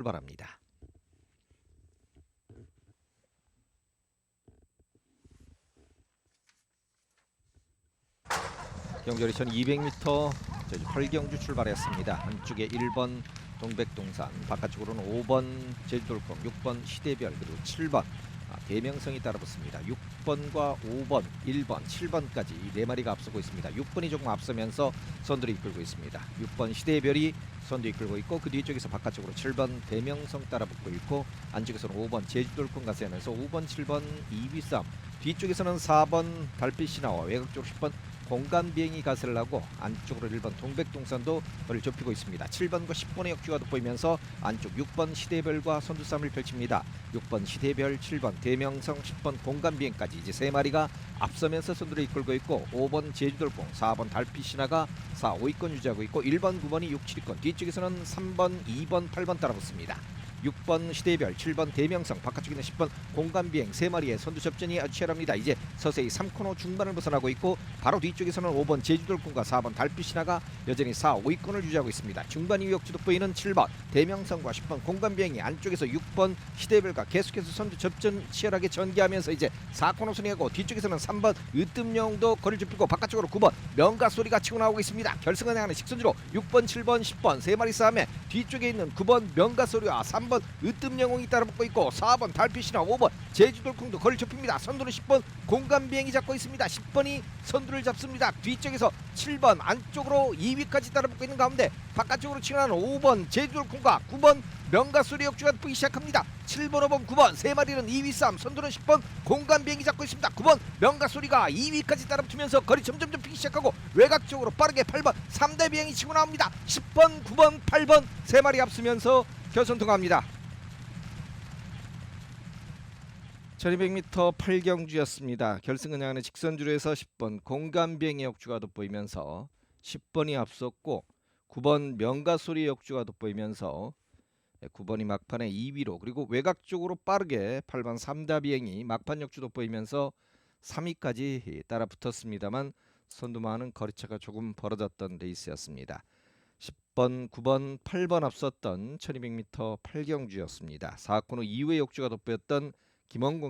출발합니다. 경결이 1200m 제주 활경주 출발했습니다. 한쪽에 1번 동백동산, 바깥쪽으로는 5번 제주돌kom, 6번 시대별 그리고 7번 아, 대명성이 따라붙습니다. 6번과 5번, 1번, 7번까지 이네 마리가 앞서고 있습니다. 6번이 조금 앞서면서 선두를 이끌고 있습니다. 6번 시대별이 선두 이끌고 있고 그 뒤쪽에서 바깥쪽으로 7번 대명성 따라붙고 있고 안쪽에서는 5번 제주돌kom 가세하면서 5번, 7번 2위 싸움 뒤쪽에서는 4번 달빛이 나와 외곽쪽으로 10번 공간 비행이 가세를 하고 안쪽으로 1번 동백동산도 거리를 좁히고 있습니다. 7번과 10번의 역주가 돋보이면서 안쪽 6번 시대별과 선두 싸움을 펼칩니다. 6번 시대별, 7번 대명성, 10번 공간 비행까지 이제 세 마리가 앞서면서 선두를 이끌고 있고 5번 제주돌봉, 4번 달빛신화가 4, 5위권 유지하고 있고 1번, 9번이 6, 7위권 뒤쪽에서는 3번, 2번, 8번 따라붙습니다. 6번 시대별, 7번 대명성, 바깥쪽에 있는 10번 공간비행 세 마리의 선두 접전이 아주 치열합니다. 이제 서서히 3코너 중반을 벗어나고 있고 바로 뒤쪽에서는 5번 제주돌공과 4번 달빛신화가 여전히 4, 5위권을 유지하고 있습니다. 중반 이후 역주도 보이는 7번 대명성과 10번 공간비행이 안쪽에서 6번 시대별과 계속해서 선두 접전 치열하게 전개하면서 이제 4코너 순위하고 뒤쪽에서는 3번 으뜸용도 거리를 좁히고 바깥쪽으로 9번 명가 소리가 치고 나오고 있습니다. 결승을 향하는 직선주로 6번, 7번, 10번 세 마리 싸움에 뒤쪽에 있는 9번 명가 소리와 3번 으뜸영웅이 따라붙고 있고 4번 달빛이나 5번 제주돌콩도 거리를 좁힙니다. 선두는 10번 공간비행이 잡고 있습니다. 10번이 선두를 잡습니다. 뒤쪽에서 7번 안쪽으로 2위까지 따라붙고 있는 가운데 바깥쪽으로 치는 5번 제주돌콩과 9번 명가 소리 역주가 붙기 시작합니다. 7번, 5번, 9번 세 마리는 2위 싸움 선두는 10번 공간 비행이 잡고 있습니다. 9번 명가 소리가 2위까지 따라붙으면서 거리 점점 좁히기 시작하고 외곽 쪽으로 빠르게 8번 3대 비행이 치고 나옵니다. 10번, 9번, 8번 세 마리 앞서면서 결선 통합니다. 1200m 8경주였습니다. 결승은 향하는 직선주로에서 10번 공간 비행의 역주가 돋보이면서 10번이 앞섰고 9번 명가소리 역주가 돋보이면서 9번이 막판에 2위로 그리고 외곽 쪽으로 빠르게 8번 삼다 비행이 막판 역주 돋보이면서 3위까지 따라 붙었습니다만 선두만은 거리차가 조금 벌어졌던 레이스였습니다. 10번, 9번, 8번 앞섰던 1200m 8경주였습니다. 4코너 이후의 역주가 돋보였던 김원곤